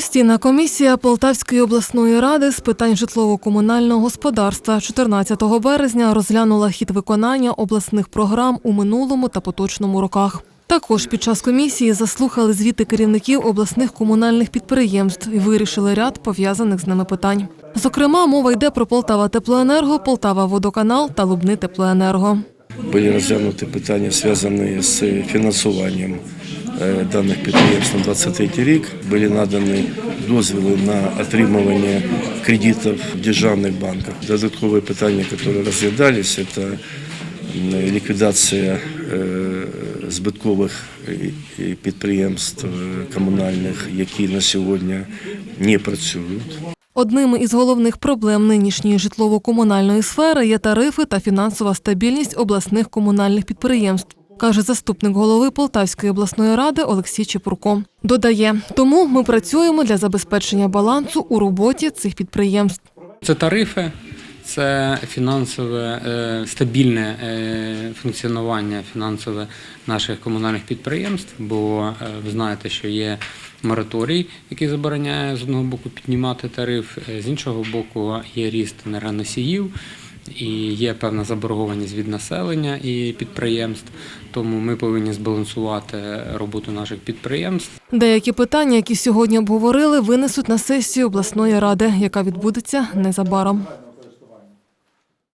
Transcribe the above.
Постійна комісія Полтавської обласної ради з питань житлово-комунального господарства 14 березня розглянула хід виконання обласних програм у минулому та поточному роках. Також під час комісії заслухали звіти керівників обласних комунальних підприємств і вирішили ряд пов'язаних з ними питань. Зокрема, мова йде про Полтава Теплоенерго, Полтава Водоканал та Лубни Теплоенерго. Були розглянуті питання, зв'язані з фінансуванням даних підприємств на 23 рік. Були надані дозвіли на отримування кредитів в державних банках. Додаткові питання, які розглядалися, це ліквідація е, збиткових підприємств е, комунальних, які на сьогодні не працюють. Одними із головних проблем нинішньої житлово-комунальної сфери є тарифи та фінансова стабільність обласних комунальних підприємств, каже заступник голови Полтавської обласної ради Олексій Чепурко. Додає, тому ми працюємо для забезпечення балансу у роботі цих підприємств. Це тарифи, це фінансове е, стабільне е, функціонування фінансове наших комунальних підприємств. Бо е, ви знаєте, що є мораторій, який забороняє з одного боку піднімати тариф, з іншого боку є ріст енергоносіїв. І є певна заборгованість від населення і підприємств, тому ми повинні збалансувати роботу наших підприємств Деякі питання, які сьогодні обговорили, винесуть на сесію обласної ради, яка відбудеться незабаром.